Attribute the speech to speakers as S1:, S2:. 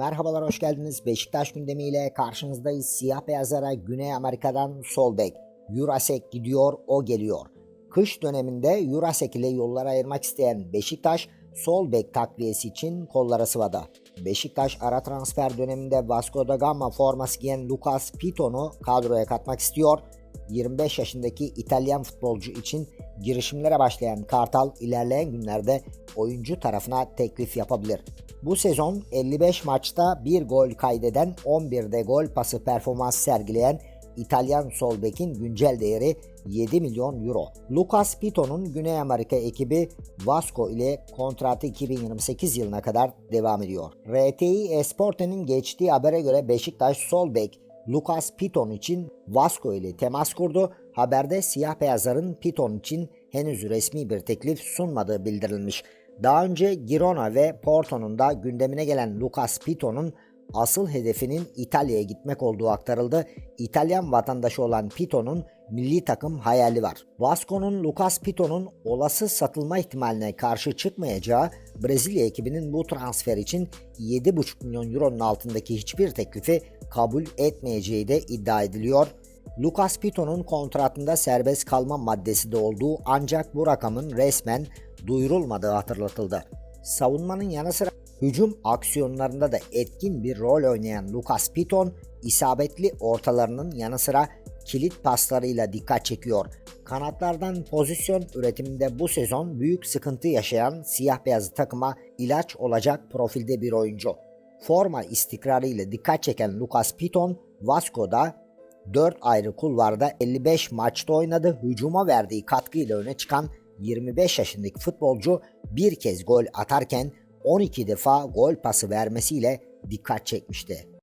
S1: Merhabalar hoş geldiniz. Beşiktaş gündemiyle karşınızdayız. Siyah beyazlara Güney Amerika'dan sol bek. Jurasek gidiyor, o geliyor. Kış döneminde Jurasek ile yolları ayırmak isteyen Beşiktaş sol bek takviyesi için kollara sıvada. Beşiktaş ara transfer döneminde Vasco da Gama forması giyen Lucas Piton'u kadroya katmak istiyor. 25 yaşındaki İtalyan futbolcu için girişimlere başlayan Kartal ilerleyen günlerde oyuncu tarafına teklif yapabilir. Bu sezon 55 maçta 1 gol kaydeden 11'de gol pası performans sergileyen İtalyan sol bekin güncel değeri 7 milyon euro. Lucas Piton'un Güney Amerika ekibi Vasco ile kontratı 2028 yılına kadar devam ediyor. RTI Esporte'nin geçtiği habere göre Beşiktaş sol bek Lucas Piton için Vasco ile temas kurdu. Haberde siyah beyazların Piton için henüz resmi bir teklif sunmadığı bildirilmiş. Daha önce Girona ve Porto'nun da gündemine gelen Lucas Piton'un asıl hedefinin İtalya'ya gitmek olduğu aktarıldı. İtalyan vatandaşı olan Piton'un milli takım hayali var. Vasco'nun Lucas Piton'un olası satılma ihtimaline karşı çıkmayacağı Brezilya ekibinin bu transfer için 7,5 milyon euronun altındaki hiçbir teklifi kabul etmeyeceği de iddia ediliyor. Lucas Piton'un kontratında serbest kalma maddesi de olduğu ancak bu rakamın resmen duyurulmadığı hatırlatıldı. Savunmanın yanı sıra hücum aksiyonlarında da etkin bir rol oynayan Lucas Piton, isabetli ortalarının yanı sıra kilit paslarıyla dikkat çekiyor. Kanatlardan pozisyon üretiminde bu sezon büyük sıkıntı yaşayan siyah beyazlı takıma ilaç olacak profilde bir oyuncu. Forma istikrarıyla dikkat çeken Lucas Piton, Vasco'da 4 ayrı kulvarda 55 maçta oynadı. Hücuma verdiği katkıyla öne çıkan 25 yaşındaki futbolcu bir kez gol atarken 12 defa gol pası vermesiyle dikkat çekmişti.